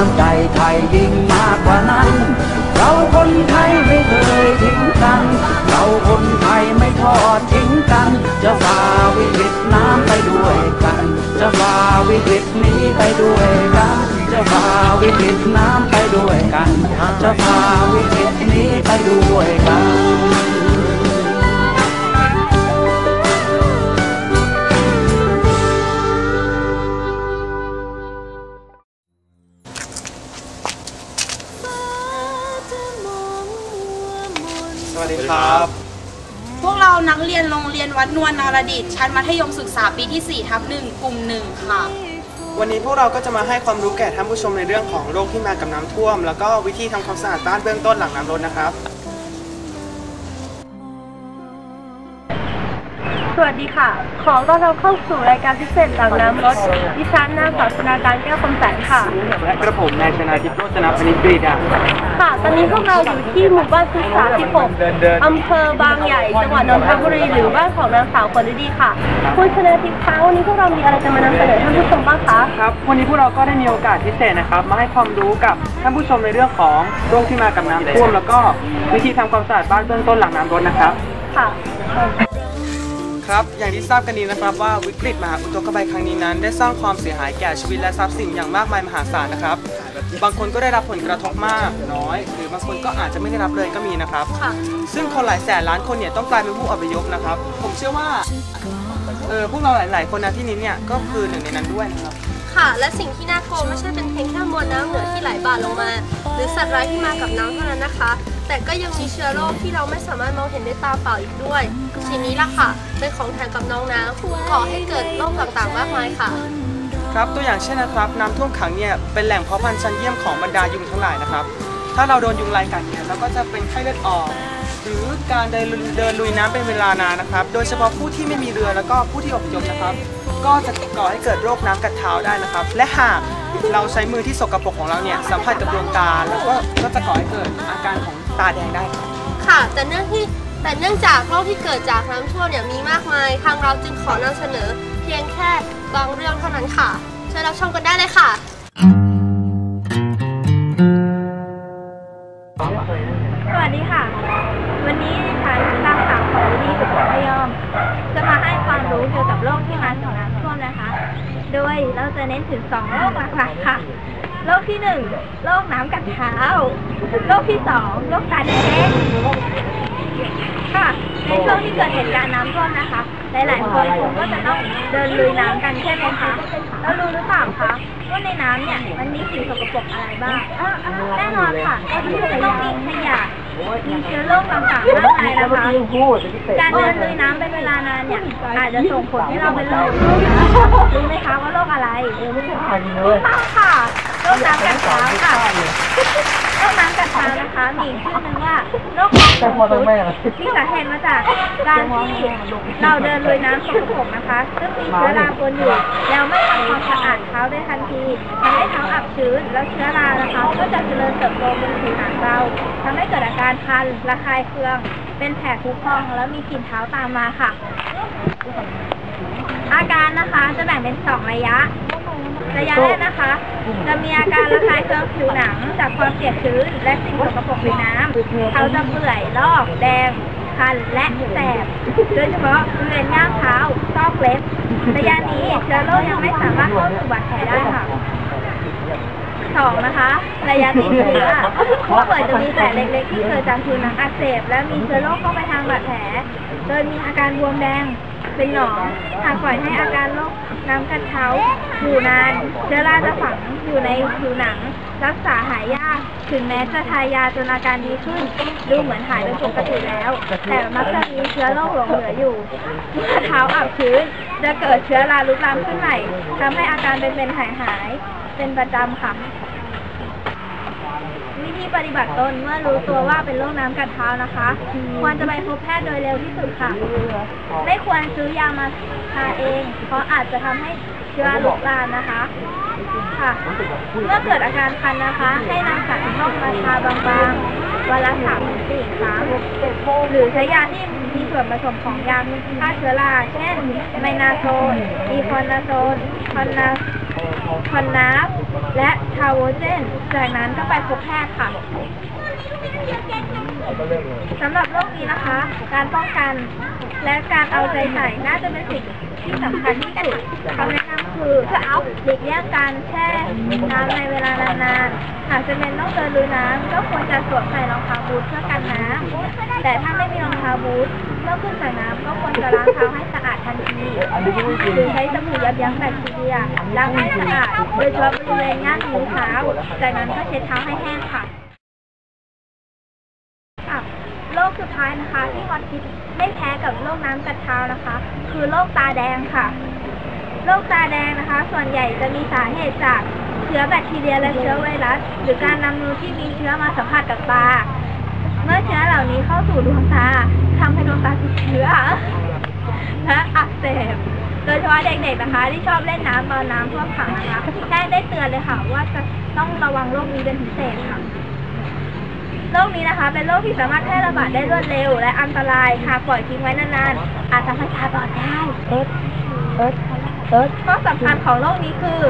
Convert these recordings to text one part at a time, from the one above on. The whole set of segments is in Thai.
น้ำใจไทยยิ่งมากกว่านั้น เราคนไทยไม่เคยทิ้งกัน เราคนไทยไม่ทอดทิ้งกัน จะฝ่าวิกฤตน้ำไปด้วยกัน จะฝ่าวิกฤตนี้ไปด้วยกัน จะฝ่าวิกฤตน้ำไปด้วยกัน จะฝ่าวิกฤตนี้ไปด้วยกัน ครับ พวกเรานักเรียนโรงเรียนวัดนวลนารดิตชั้นมัธยมศึกษาปีที่ 4 ทับหนึ่งกลุ่มหนึ่งค่ะ วันนี้พวกเราก็จะมาให้ความรู้แก่ท่านผู้ชมในเรื่องของโรคที่มากับน้ำท่วม แล้วก็วิธีทำความสะอาดบ้านเบื้องต้นหลังน้ำล้นนะครับ สวัสดีค่ะ ขอต้อนรับเข้าสู่รายการพิเศษหลังน้ำรถดิฉันนางสาวชนาการแก้วคำแสนค่ะ และกระผมนายชนาทิพย์โรจนพนิชกรีดาค่ะ ตอนนี้พวกเราอยู่ที่หมู่บ้านศึกษาที่6อำเภอบางใหญ่ จังหวัดนนทบุรี หรือบ้านของนางสาวคนดีๆค่ะ คุณชนาทิพย์คะวันนี้พวกเรามีอะไรจะมานำเสนอท่านผู้ชมบ้างคะ ครับ วันนี้พวกเราก็ได้มีโอกาสพิเศษนะครับ มาให้ความรู้กับท่านผู้ชมในเรื่องของโรคที่มากับน้ำท่วม แล้วก็วิธีทำความสะอาดบ้านเบื้องต้นหลังน้ำล้นนะครับ ค่ะ ครับ อย่างที่ทราบกันดีนะครับว่าวิกฤตมหาอุทกภัยครั้งนี้นั้น ได้สร้างความเสียหายแก่ชีวิตและทรัพย์สินอย่างมากมายมหาศาลนะครับ บางคนก็ได้รับผลกระทบมากน้อย หรือบางคนก็อาจจะไม่ได้รับเลยก็มีนะครับ ซึ่งคนหลายแสนล้านคนเนี่ยต้องกลายเป็นผู้อพยพนะครับ ผมเชื่อว่าเออพวกเราหลาย ๆ คนนะที่นี้เนี่ยก็คือหนึ่งในนั้นด้วยนะครับ ค่ะ และสิ่งที่น่ากลัวไม่ใช่เป็นเพียงแค่มวลน้ำเหนือที่ไหลบ่าลงมา หรือสัตว์ร้ายที่มากับน้ำเท่านั้นนะคะ แต่ก็ยังมีเชื้อโรคที่เราไม่สามารถมองเห็นด้วยตาเปล่าอีกด้วยสิ่งนี้ล่ะค่ะเป็นของแถมกับน้องน้ำก่อให้เกิดโรคต่างๆมากมายค่ะครับตัวอย่างเช่นนะครับน้ำท่วมขังเนี่ยเป็นแหล่งเพาะพันธุ์ชั้นเยี่ยมของบรรดายุงทั้งหลายนะครับ ถ้าเราโดนยุงลายกัดเนี่ยเราก็จะเป็นไข้เลือดออก หรือการเดินเดินลุยน้ำเป็นเวลานานนะครับ โดยเฉพาะผู้ที่ไม่มีเรือแล้วก็ผู้ที่อพยพนะครับ ก็จะก่อให้เกิดโรคน้ำกัดเท้าได้นะครับ และหากเราใช้มือที่สกปรกของเราเนี่ยสัมผัสกับดวงตาแล้วก็ก็จะก่อให้เกิดอาการของตาแดงได้ครับค่ะ แต่เนื่องที่แต่เนื่องจากโรคที่เกิดจากน้ำท่วมเนี่ยมีมากมายทางเราจึงขอนำเสนอ เพียงแค่บางเรื่องเท่านั้นค่ะเชิญรับชมกันได้เลยค่ะสวัสดีค่ะ วันนี้ดิฉันนางสาวของดีสุขพยอม จะมาให้ความรู้เกี่ยวกับโรคที่มาจากน้ำท่วมนะคะ โดยเราจะเน้นถึงสองโรคหลักๆค่ะ โรคที่หนึ่งโรคน้ำกัดเท้า โรคที่สองโรคตาแดงค่ะ ในช่วงที่เกิดเหตุการณ์น้ำท่วมนะคะ หลายๆคนคงก็จะต้องเดินลุยน้ำกันใช่ไหมคะ แล้วรู้หรือเปล่าคะว่าในน้ำเนี่ยมันมีสิ่งสกปรกอะไรบ้างแน่นอนค่ะก็คือต้องมีขยะ มีเชื้อโรคต่างๆมากมายนะคะการเดินลุยน้ำเป็นเวลานานเนี่ยอาจจะส่งผลให้เราเป็นโรครู้ไหมคะว่าโรคอะไรถูกต้องค่ะ โรคน้ำกัดเท้าค่ะโรคน้ำกัดเท้านะคะมีชื่อหนึงว่าโรคของฟุตที่สาเหตุมาจากการที่เราเดินลุยน้ำสกปรกนะคะ ซึ่งมีเชื้อราปนอยู่แล้วไม่ทำความสะอาดเท้าในทันทีทำให้เท้าอับชื้นแล้วเชื้อรานะคะ ก็จะเจริญเติบโตบนผิวหนังเราทำให้เกิดอาการคันระคายเคือง เป็นแผลคุพองแล้วมีกลิ่นเท้าตามมาค่ะ อาการนะคะจะแบ่งเป็นสองระยะ ระยะแรกนะคะ จะมีอาการระคายเคืองผิวหนังจากความเปียกชื้น และสิ่งสกปรกในน้ำเขาจะเปื่อยลอกแดงคันและแสบโดยเฉพาะบริเวณง่ามเท้าซอกเล็บระยะนี้เชื้อโรคยังไม่สามารถเข้าสู่บาดแผลได้ค่ะสองนะคะระยะติดเชื้อผู้ป่วยจะมีแผลเล็กๆที่เกิดจากผิวหนังอักเสบและมีเชื้อโรคเข้าไปทางบาดแผล โดยมีอาการบวมแดง เป็นหนอง หากปล่อยให้อาการโรคน้ำกัดเท้าอยู่นาน เชื้อราจะฝังอยู่ในผิวหนัง รักษาหายยาก ถึงแม้จะทายาจนอาการดีขึ้น ดูเหมือนหายเป็นปกติแล้ว แต่มักจะมีเชื้อโรคหลงเหลืออยู่เมื่อเท้าอับชื้น จะเกิดเชื้อราลุกลามขึ้นใหม่ทำให้อาการเป็นเป็นหายหาย เป็นประจำค่ะ ปฏิบัติตนเมื่อรู้ตัวว่าเป็นโรคน้ำกัดเท้านะคะ ควรจะไปพบแพทย์โดยเร็วที่สุดค่ะ ไม่ควรซื้อยามาทาเอง เพราะอาจจะทำให้เชื้อลุกลามนะคะ ค่ะ เมื่อเกิดอาการคันนะคะ ให้นำสารนอกมาทาบางๆ วันละสามถึงสี่ครั้งหรือใช้ยาที่มีส่วนผสมของยาฆ่าเชื้อราเช่น ไมนาโซนอีคอนาโซนคอนนาคอนนาฟและทาโวเจน จากนั้นก็ไปพบแพทย์ค่ะสำหรับโรคนี้นะคะ การป้องกัน และการเอาใจใส่น่าจะเป็นสิ่งที่สำคัญที่สุดคำแนะ นำคือหลีกเลี่ยงการแช่น้ำในเวลานานๆ หากจะเป็นต้องเดินลุยน้ำก็ควรจะสวมใส่รองเท้าบูทเพื่อกันน้ำแต่ถ้าไม่มีรองเท้าบูทเมื่อขึ้นจากน้ำก็ควรจะล้างเท้าให้สะอาดทันทีหรือใช้สบู่ยับยั้งแบคทีเรียล้างให้สะอาดโดยเฉพาะบริเวณง่ามนิ้วเท้าจากนั้นก็เช็ดเท้าให้แห้งค่ะค่ะโรคสุดท้ายนะคะที่ฮอตฮิตไม่แพ้กับโรคน้ำกัดเท้านะคะ คือโรคตาแดงค่ะ โรคตาแดงนะคะ ส่วนใหญ่จะมีสาเหตุจากเชื้อแบคทีเรียและเชื้อไวรัส หรือการนำมือที่มีเชื้อมาสัมผัสกับตา เมื่อเชื้อเหล่านี้เข้าสู่ดวงตาทำให้ดวงตาติดเชื้อและอักเสบโดยเฉพาะเด็กๆนะคะ ที่ชอบเล่นน้ำตอนน้ำท่วมขังนะคะแพทย์ได้เตือนเลยค่ะว่าจะต้องระวังโรคนี้เป็นพิเศษค่ะโรคนี้นะคะ เป็นโรคที่สามารถแพร่ระบาดได้รวดเร็ว และอันตรายหากปล่อยทิ้งไว้นานๆอาจทำให้ตาบอดได้เอิร์ดเอิร์ดเอิร์ด ข้อสำคัญของโรคนี้คือ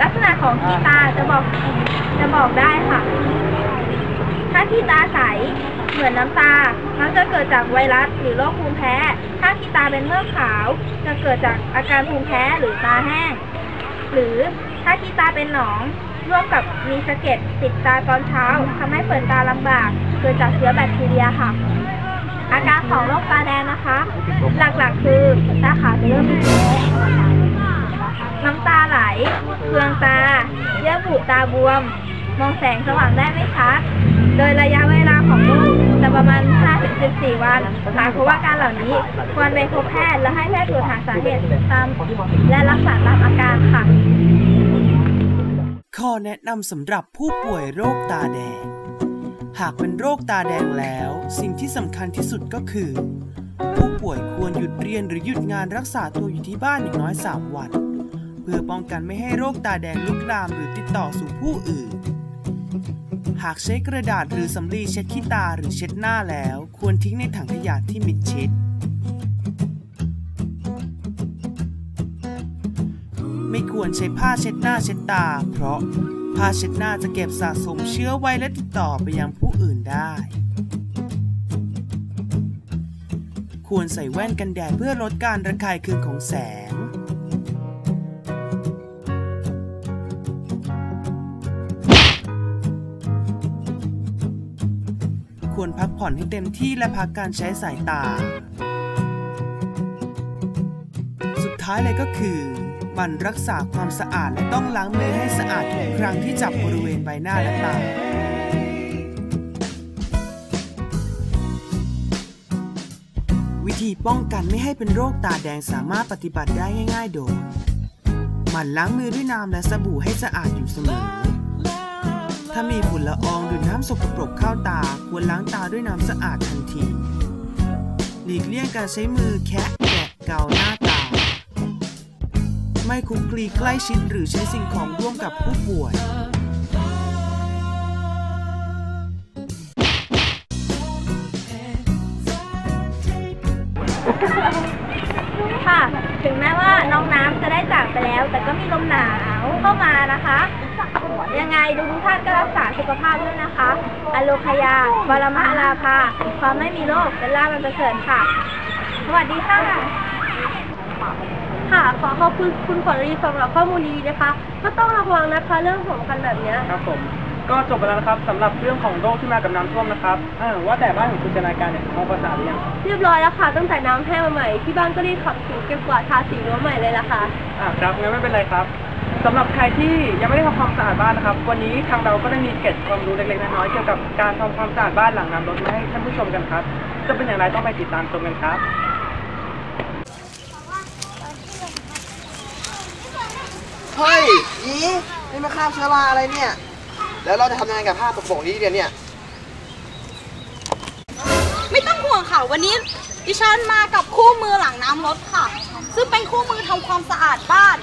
ลักษณะของขี้ตาจะบอกจะบอกได้ค่ะ ถ้าขี้ตาใสเหมือนน้ำตา มักจะเกิดจากไวรัสหรือโรคภูมิแพ้ ถ้าขี้ตาเป็นเมือกขาว จะเกิดจากอาการภูมิแพ้หรือตาแห้ง หรือถ้าขี้ตาเป็นหนองร่วมกับมีสะเก็ดติดตาตอนเช้าทำให้เปิดตาลำบาก เกิดจากเชื้อแบคทีเรียค่ะ อาการของโรคตาแดงนะคะ หลักๆ คือตาขาวจะเริ่มมีแผลน้ำตาไหลเคืองตา เยื่อบุตาบวม มองแสงสว่างได้ไม่ชัด โดยระยะเวลาของโรคจะประมาณ 5-14 วันหากพบว่าการเหล่านี้ควรไปพบแพทย์และให้แพทย์ตรวจหาสาเหตุตามและรักษาตามอาการค่ะ ข้อแนะนำสำหรับผู้ป่วยโรคตาแดง หากเป็นโรคตาแดงแล้ว สิ่งที่สำคัญที่สุดก็คือ ผู้ป่วยควรหยุดเรียนหรือหยุดงานรักษาตัวอยู่ที่บ้านอย่างน้อย 3 วัน เพื่อป้องกันไม่ให้โรคตาแดงลุกลามหรือติดต่อสู่ผู้อื่น หากใช้กระดาษหรือสำลีเช็ดขี้ตาหรือเช็ดหน้าแล้ว ควรทิ้งในถังขยะที่มิดชิดไม่ควรใช้ผ้าเช็ดหน้าเช็ดตา เพราะผ้าเช็ดหน้าจะเก็บสะสมเชื้อไว้และติดต่อไปยังผู้ อื่นได้ ควรใส่แว่นกันแดดเพื่อลดการระคายเคืองของแสง ควรพักผ่อนให้เต็มที่และพักการใช้สายตา สุดท้ายเลยก็คือมันรักษาความสะอาดและต้องล้างมือให้สะอาดทุกครั้งที่จับบริเวณใบหน้าและตา ป้องกันไม่ให้เป็นโรคตาแดงสามารถปฏิบัติได้ง่าย ๆ โดยหมั่นล้างมือด้วยน้ำและสบู่ให้สะอาดอยู่เสมอ ถ้ามีฝุ่นละอองหรือน้ำสกปรกเข้าตา ควรล้างตาด้วยน้ำสะอาดทันที หลีกเลี่ยงการใช้มือแคะแกะเกาหน้าตา ไม่คลุกคลีใกล้ชิดหรือใช้สิ่งของร่วมกับผู้ป่วย ถึงแม้ว่าน้องน้ำจะได้จากไปแล้ว แต่ก็มีลมหนาวเข้ามานะคะ ยังไงทุกท่านก็รักษาสุขภาพด้วยนะคะอโลคยาบรมะลาภาความไม่มีโรคเป็นลาภมันประเสริฐค่ะ สวัสดีค่ะค่ะขอขอบคุณคุณฝนรีสำหรับข้อมูลดีนะคะ ก็ต้องระวังนะคะ เรื่องผมกันแบบเนี้ยครับผม ก็จบไปแล้วนะครับสำหรับเรื่องของโรคที่มากับน้ำท่วมนะครับเออว่าแต่บ้านของคุณจนาการเนี่ยมองภาษาหรือยังเรียบร้อยแล้วค่ะ ตั้งแต่น้ำแห้งมาใหม่ ที่บ้านก็รีบขับถูเก็บกวาดทาสีรั้วใหม่เลยล่ะค่ะ อ่าครับงั้นไม่เป็นไรครับสำหรับใครที่ยังไม่ได้ทำความสะอาดบ้านนะครับ วันนี้ทางเราก็ได้มีเกร็ดความรู้เล็กๆน้อยๆเกี่ยวกับการทำความสะอาดบ้านหลังน้ำลดมาให้ท่านผู้ชมกันครับ จะเป็นอย่างไรต้องไปติดตามชมกันครับ เฮ้ยอีนี่มาคาบเชื้อราอะไรเนี่ย แล้วเราจะทำยังไงกับผ้าสกปรกนี้เนี่ยเนี่ย ไม่ต้องห่วงค่ะ วันนี้ดิฉันมากับคู่มือหลังน้ำรถค่ะ ซึ่งเป็นคู่มือทำความสะอาดบ้าน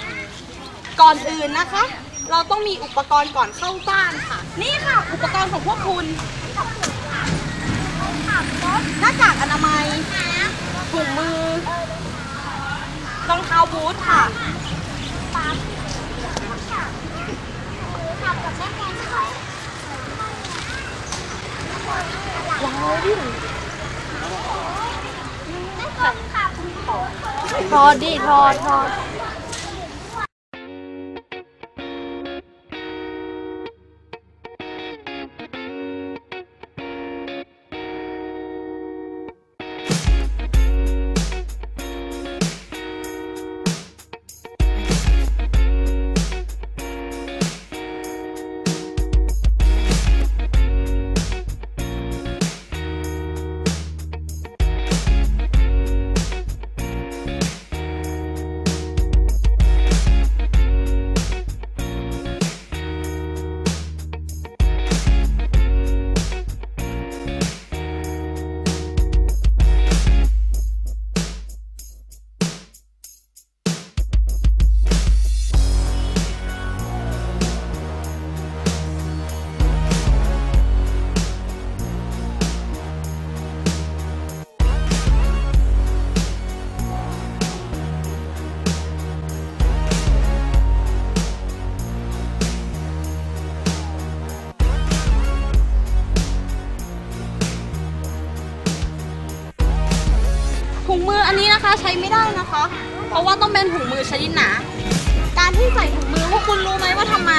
ก่อนอื่นนะคะ เราต้องมีอุปกรณ์ก่อนเข้าบ้านค่ะ นี่ค่ะ อุปกรณ์ของพวกคุณหน้ากากอนามัยถุงมือรองเท้าบูทค่ะ ทอดดิทอดทอ เพราะว่าต้องเป็นถุงมือชนิดหนา การที่ใส่ถุงมือพวกคุณรู้ไหมว่าทำไม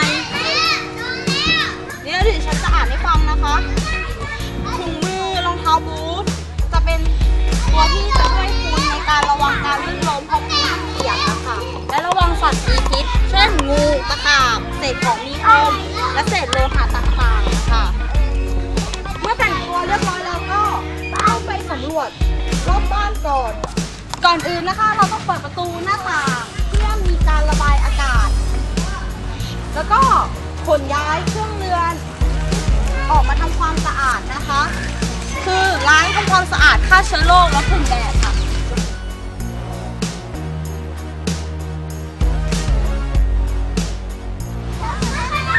เดี๋ยวดิฉันจะอ่านให้ฟังนะคะ ถุงมือรองเท้าบูทจะเป็นตัวที่จะช่วยคุณในการระวังการลื่นล้มเพราะพื้นมันเปียกนะคะและระวังสัตว์มีพิษ เช่นงูตะขาบเศษของมีคมและเศษโลหะต่างๆค่ะเมื่อแต่งตัวเรียบร้อยแล้วก็เข้าไปสำรวจรอบบ้านก่อน ก่อนอื่นนะคะ เราต้องเปิดประตูหน้าต่างเพื่อมีการระบายอากาศ แล้วก็ขนย้ายเครื่องเรือน ออกมาทำความสะอาดนะคะ คือล้างทำความสะอาดฆ่าเชื้อโรคและกลุ่มแดดค่ะ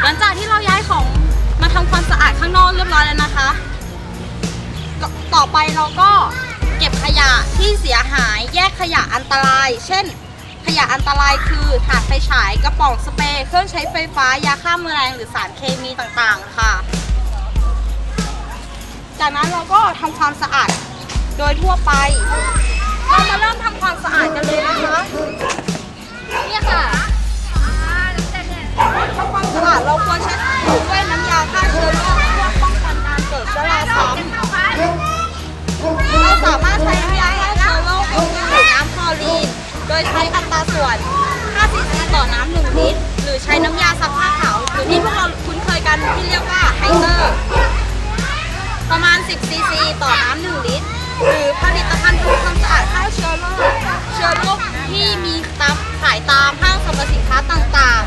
หลังจากที่เราย้ายของมาทำความสะอาดข้างนอกเรียบร้อยแล้วนะคะ ต่อไปเราก็ ขยะที่เสียหายแยกขยะอันตราย เช่น ขยะอันตรายคือถ่านไฟฉายกระป๋องสเปรย์เครื่องใช้ไฟฟ้ายาฆ่าแมลงหรือสารเคมีต่างๆ ค่ะ จากนั้นเราก็ทำความสะอาดโดยทั่วไป เรามาเริ่มทำความสะอาดกันเลยนะคะเนี่ยค่ะทำความสะอาดเราควรใช้ด้วยน้ำยาฆ่าเชื้อโรคเพื่อป้องกันการเกิดเชื้อราซ้ำ เราสามารถใช้น้ำยาฆ่าเชื้อโรคหรือน้ำคลอรีน โดยใช้อัตราส่วน5ซีซีต่อน้ำ1ลิตร หรือใช้น้ำยาซักผ้าขาวหรือที่พวกเราคุ้นเคยกันที่เรียกว่าไฮเตอร์ ประมาณ 10ซีซีต่อน้ำ1ลิตร หรือผลิตภัณฑ์ทำความสะอาดฆ่าเชื้อโรคเชื้อโรคที่มีตามขายตามห้างสรรพสินค้าต่าง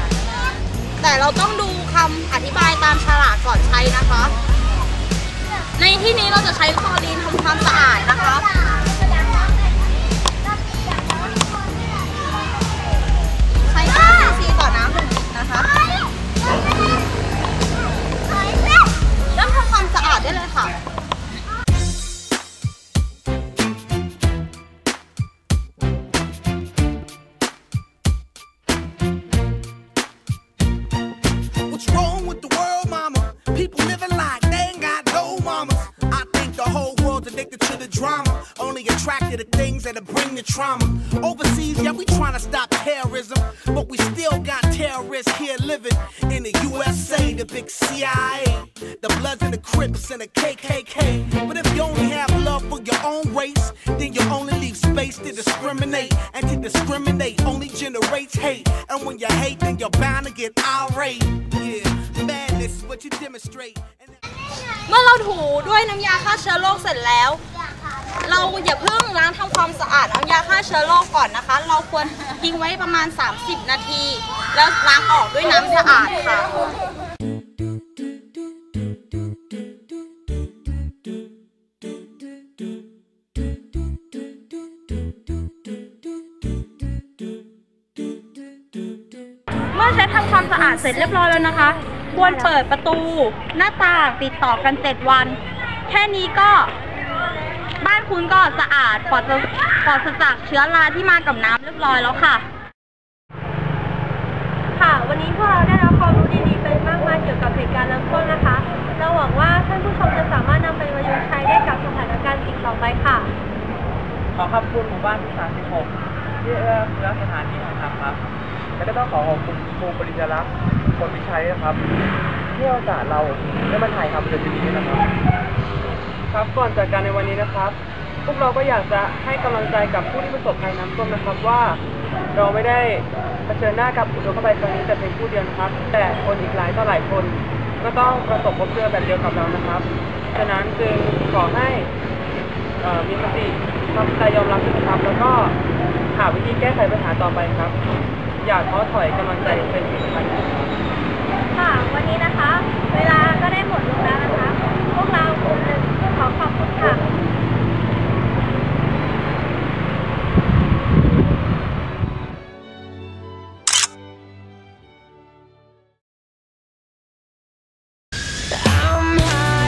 ๆ แต่เราต้องดูคำอธิบายตามฉลากก่อนใช้นะคะ ในที่นี้เราจะใช้คลอรีนทำความสะอาดนะคะ attracted to things that'll bring the trauma. Overseas, yeah, we trying to stop terrorism, but we still got terrorists here living in the USA, the big CIA, the Bloods and the Crips and the KKK. But if you only have love for your own race, then you only leave space to discriminate, and to discriminate only generates hate. And when you hate, then you're bound to get irate. Yeah, madness is what you demonstrate. เมื่อเราถูด้วยน้ำยาฆ่าเชื้อโรคเสร็จแล้ว เราอย่าเพิ่งล้างทำความสะอาดน้ำยาฆ่าเชื้อโรคก่อนนะคะ เราควรทิ้งไว้ประมาณ 30 นาที แล้วล้างออกด้วยน้ำสะอาดค่ะเมื่อเช็ดทำความสะอาดเสร็จเรียบร้อยแล้วนะคะ ควรเปิดประตูหน้าต่างติดต่อกันเจ็ดวัน แค่นี้ก็ บ้านคุณก็สะอาดปลอดปลอดจากเชื้อราที่มากับน้ำเรียบร้อยแล้วค่ะ ค่ะ วันนี้พวกเราได้รับความรู้ดีๆไปมากมายเกี่ยวกับเหตุการณ์น้ำท่วมนะคะ เราหวังว่าท่านผู้ชมจะสามารถนำไปประยุกต์ใช้ได้กับสถานการณ์สิ่งต่อไปค่ะ ขอขอบคุณหมู่บ้านที่36ที่เอื้อเฟื้อสถานที่ให้ทำครับ และก็ต้องขอขอบคุณครูปริญญาลักษณ์คนวิชัยนะครับที่ให้โอกาสเราได้มาถ่ายทำเรื่องดีๆนะครับ ครับก่อนจากการในวันนี้นะครับ พวกเราก็อยากจะให้กำลังใจกับผู้ที่ประสบภัยน้ำท่วมนะครับว่าเราไม่ได้เผชิญหน้ากับอุทกภัยครั้งนี้แต่เพียงผู้เดียวนะครับ แต่คนอีกหลายต่อหลายคน ก็ต้องประสบพบเจอแบบเดียวกับเรานะครับฉะนั้นจึงขอให้มีสติทำใจยอมรับนะครับแล้วก็หาวิธีแก้ไขปัญหาต่อไปครับ อย่าท้อถอยกำลังใจเป็นสิ่งสำคัญครับค่ะ วันนี้นะคะ เวลาก็ได้หมดลงแล้วนะคะ พวกเราคงจะขอขอบคุณค่ะ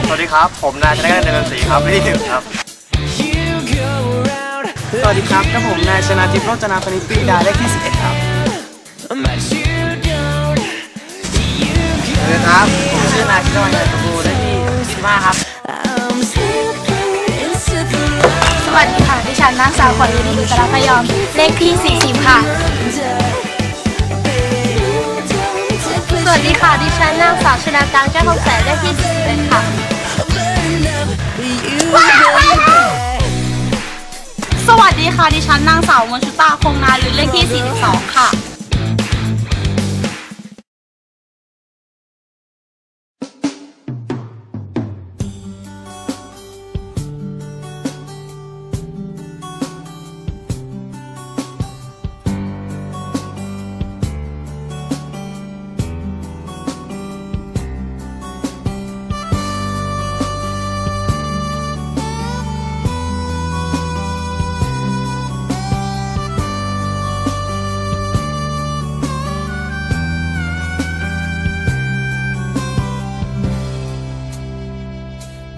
สวัสดีครับ ผมนายชนะกันเดินศรีครับวิธีหนึ่งครับ สวัสดีครับกับผมนายชนะทิพย์โรจนาพนิชปีดาเลขที่11ครับ สวัสดีครับ ผมชื่อนายชินวัฒน์ตะบูได้ที่15ครับ สวัสดีค่ะ ดิฉันนางสาวขวัญฤดีอิสระพยอม เลขที่ 40 ค่ะ สวัสดีค่ะ ดิฉันนางสาวชนาการแก้วทองแสนเลขที่41ค่ะ สวัสดีค่ะ ดิฉันนางสาวมนชุตาคงนาหรือเลขที่ 42 ค่ะ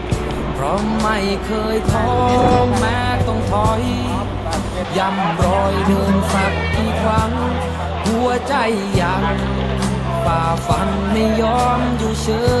เพ ราะไม่เคยท้อแม้ต้องถอยย้ำรอยเดินสักกี่ครั้ง หัวใจยังฝ่าฟันไม่ยอมอยู่เฉย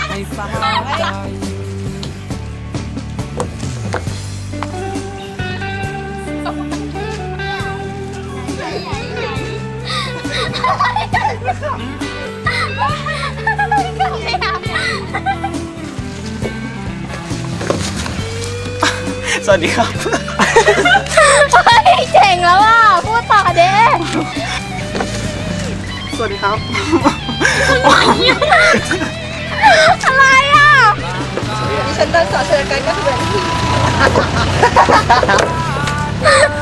ให้สาใจสวัสดีครับเจ๋งแล้วอะ พูดต่อเด้สวัสดีครับ อะไรอะดิฉันนางสาวชนาการแก้วทอง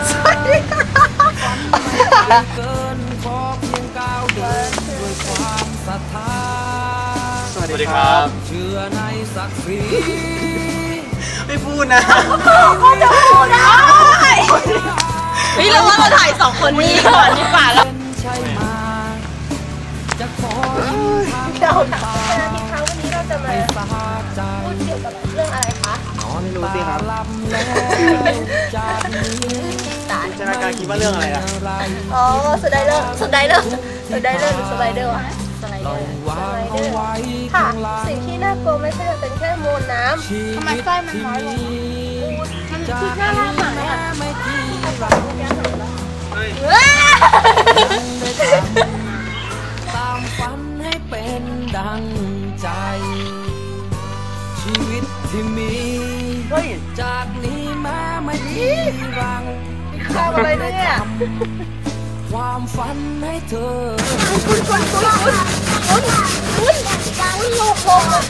แสนที่เกินขอเพียงก้าวเดินด้วยความศรัทธาสวัสดีครับเชื่อในศักดิ์ศรีไม่พูดนะเฮ้ยเราว่าเราถ่ายสองคนนี้ก่อนดีกว่าแล้วเป็ พูดเกี่ยวกับเรื่องอะไรคะไม่รู้สิครับจากนี้จินตนาการคิดว่าเรื่องอะไรล่ะอ๋อสไลเดอร์สไลเดอร์สไลเดอร์หรือสไลเดอร์วะสไลเดอร์สวางไลเดเอาอร์ไว้ค่ะข้างหลังสิ่งที่น่ากลัวไม่ใช่จะเป็นแค่มวลน้ำชีวิตที่มีจากน่ารันี้กมากเลยแม้อะไม่กี่รังเฮ้ย ที่มีเฮ้ยจากนี้แม้ไม่กี่รังทำอะไรเนี่ยความฝันให้เธอคุณคุณคุณคุณคุณคุณคุณโลกโลก